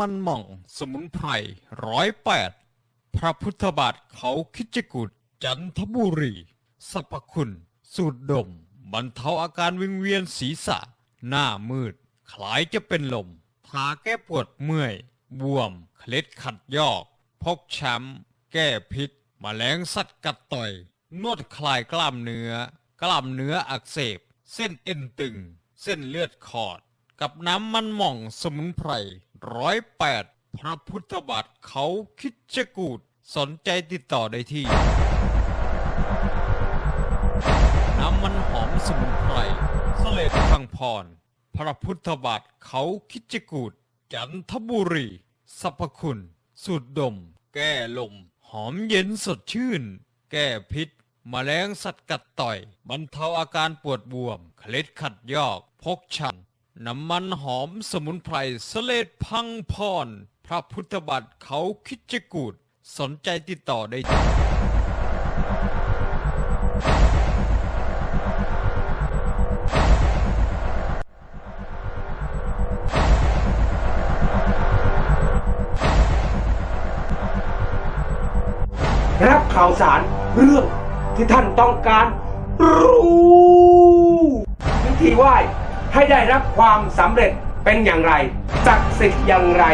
มันม่วงสมุนไพรร้อยแปดพระพุทธบาทเขาคิจกุฏจันทบุรีสรรพคุณ สูตรดม บรรเทาอาการวิงเวียนศีรษะ หน้ามืด คล้ายจะเป็นลม ทาแก้ปวดเมื่อย บวม เคล็ดขัดยอก พกช้ำ แก้พิษมแมลงสัตว์กัดต่อย นวดคลายกล้ามเนื้อ กล้ามเนื้ออักเสบ เส้นเอ็นตึง เส้นเลือดขอด กับน้ำมันหม่องสมุนไพร ร้อยแปดพระพุทธบาทเขาคิดจะกูดสนใจติดต่อได้ที่ น้ำมันหอมสมุนไพรสเลดพังพร พระพุทธบาทเขาคิดจะกูดจันทบุรีสรรพคุณ สูตรดม แก้ลม หอมเย็นสดชื่น แก้พิษแมลงสัตว์กัดต่อย บรรเทาอาการปวดบวม เคล็ดขัดยอก พกชัน น้ำมันหอมสมุนไพรสเลดพังพร พระพุทธบาทเขาคิดจกูดสนใจติดต่อได้ที่รับข่าวสารเรื่องที่ท่านต้องการรู้ วิธีไหว้ ให้ได้รับความสำเร็จเป็นอย่างไรศักดิ์สิทธิ์อย่างไร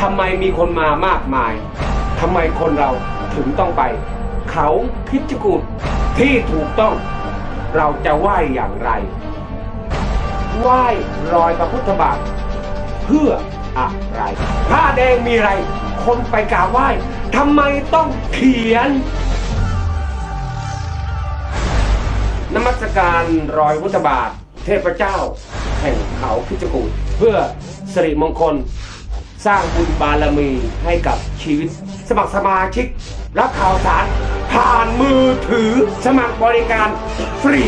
ทำไมมีคนมามากมายทำไมคนเราถึงต้องไป เขาพิจกูดที่ถูกต้อง เราจะไหว้อย่างไรไหว้รอยพระพุทธบาทเพื่ออะไรผ้าแดงมีอะไร คนไปกราบไหว้ทำไมต้องเขียนนมัสการรอยพุทธบาท เทพเจ้า แห่งเขาพิจกูดเพื่อสิริมงคล สร้างบุญบารมีให้กับชีวิต สมัครสมาชิก รับข่าวสาร ผ่านมือถือสมัครบริการฟรี